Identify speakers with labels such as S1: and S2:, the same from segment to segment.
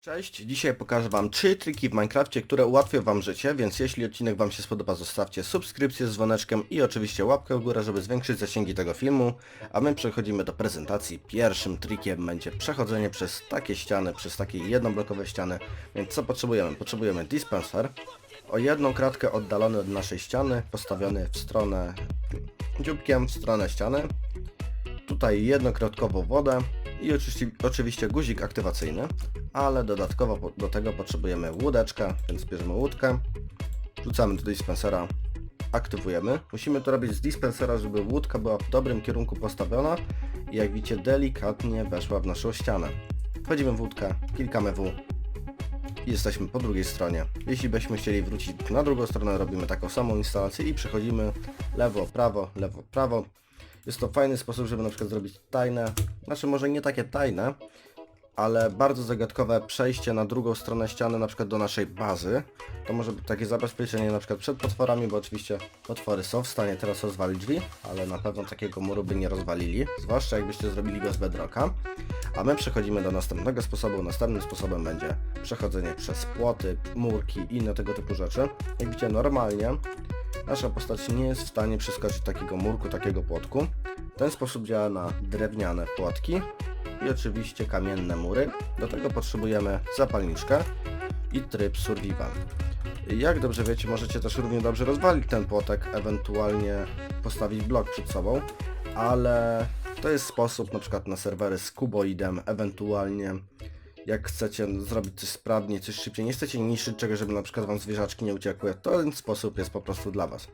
S1: Cześć, dzisiaj pokażę Wam 3 triki w Minecrafcie, które ułatwią Wam życie, więc jeśli odcinek Wam się spodoba, zostawcie subskrypcję z dzwoneczkiem i oczywiście łapkę w górę, żeby zwiększyć zasięgi tego filmu, a my przechodzimy do prezentacji. Pierwszym trikiem będzie przechodzenie przez takie ściany, przez takie jednoblokowe ściany, więc co potrzebujemy? Potrzebujemy dispenser, o jedną kratkę oddalony od naszej ściany, postawiony w stronę dzióbkiem, w stronę ściany, tutaj jednokratkową wodę i oczywiście, oczywiście guzik aktywacyjny, ale dodatkowo do tego potrzebujemy łódeczkę, więc bierzemy łódkę, rzucamy do dispensera, aktywujemy. Musimy to robić z dispensera, żeby łódka była w dobrym kierunku postawiona i jak widzicie delikatnie weszła w naszą ścianę. Wchodzimy w łódkę, klikamy W i jesteśmy po drugiej stronie. Jeśli byśmy chcieli wrócić na drugą stronę, robimy taką samą instalację i przechodzimy lewo, prawo, lewo, prawo. Jest to fajny sposób, żeby na przykład zrobić tajne, znaczy może nie takie tajne, ale bardzo zagadkowe przejście na drugą stronę ściany, na przykład do naszej bazy. To może być takie zabezpieczenie na przykład przed potworami, bo oczywiście potwory są w stanie teraz rozwalić drzwi, ale na pewno takiego muru by nie rozwalili, zwłaszcza jakbyście zrobili go z bedrocka. A my przechodzimy do następnego sposobu. Następnym sposobem będzie przechodzenie przez płoty, murki i inne tego typu rzeczy. Jak widzicie, normalnie nasza postać nie jest w stanie przeskoczyć takiego murku, takiego płotku. Ten sposób działa na drewniane płotki i oczywiście kamienne mury. Do tego potrzebujemy zapalniczkę i tryb survival. Jak dobrze wiecie, możecie też równie dobrze rozwalić ten płotek, ewentualnie postawić blok przed sobą, ale to jest sposób na przykład na serwery z kuboidem, ewentualnie jak chcecie zrobić coś sprawniej, coś szybciej, nie chcecie niszczyć czegoś, żeby na przykład wam zwierzaczki nie uciekły, to ten sposób jest po prostu dla was.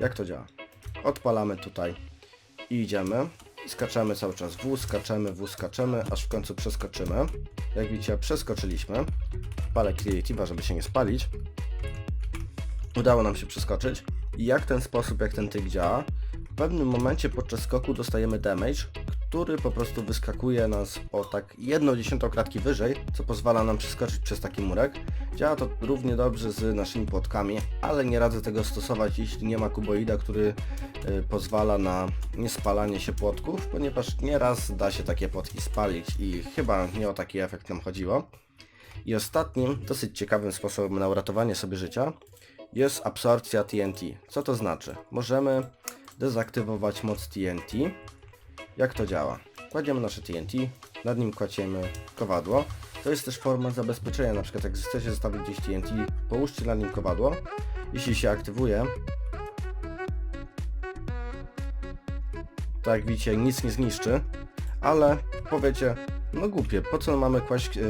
S1: Jak to działa? Odpalamy tutaj i idziemy. Skaczemy cały czas w, skaczemy w, skaczemy, aż w końcu przeskoczymy. Jak widzicie, przeskoczyliśmy. Palę Creative'a, żeby się nie spalić. Udało nam się przeskoczyć. I jak ten sposób, jak ten trik działa? W pewnym momencie podczas skoku dostajemy damage, który po prostu wyskakuje nas o tak jedną dziesiątą wyżej, co pozwala nam przeskoczyć przez taki murek. Działa to równie dobrze z naszymi płotkami, ale nie radzę tego stosować, jeśli nie ma kuboida, który y, pozwala na niespalanie się płotków, ponieważ nieraz da się takie płotki spalić i chyba nie o taki efekt nam chodziło. I ostatnim, dosyć ciekawym sposobem na uratowanie sobie życia jest absorpcja TNT. Co to znaczy? Możemy dezaktywować moc TNT. Jak to działa? Kładziemy nasze TNT, nad nim kładziemy kowadło. To jest też forma zabezpieczenia, na przykład jak chcecie zostawić gdzieś TNT, połóżcie nad nim kowadło. Jeśli się aktywuje, to jak widzicie nic nie zniszczy, ale powiecie, no głupie, po co mamy kłaść e,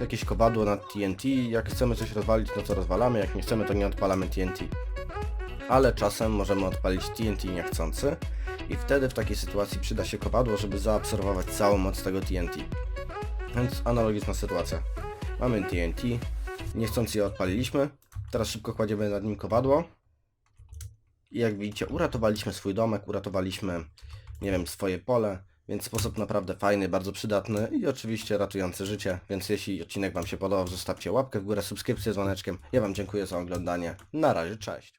S1: jakieś kowadło na TNT, jak chcemy coś rozwalić, no to rozwalamy, jak nie chcemy, to nie odpalamy TNT. Ale czasem możemy odpalić TNT niechcący i wtedy w takiej sytuacji przyda się kowadło, żeby zaabsorbować całą moc tego TNT. Więc analogiczna sytuacja. Mamy TNT, niechcący je odpaliliśmy, teraz szybko kładziemy nad nim kowadło i jak widzicie uratowaliśmy swój domek, uratowaliśmy, nie wiem, swoje pole, więc sposób naprawdę fajny, bardzo przydatny i oczywiście ratujący życie, więc jeśli odcinek Wam się podobał, zostawcie łapkę w górę, subskrypcję z dzwoneczkiem. Ja Wam dziękuję za oglądanie. Na razie, cześć.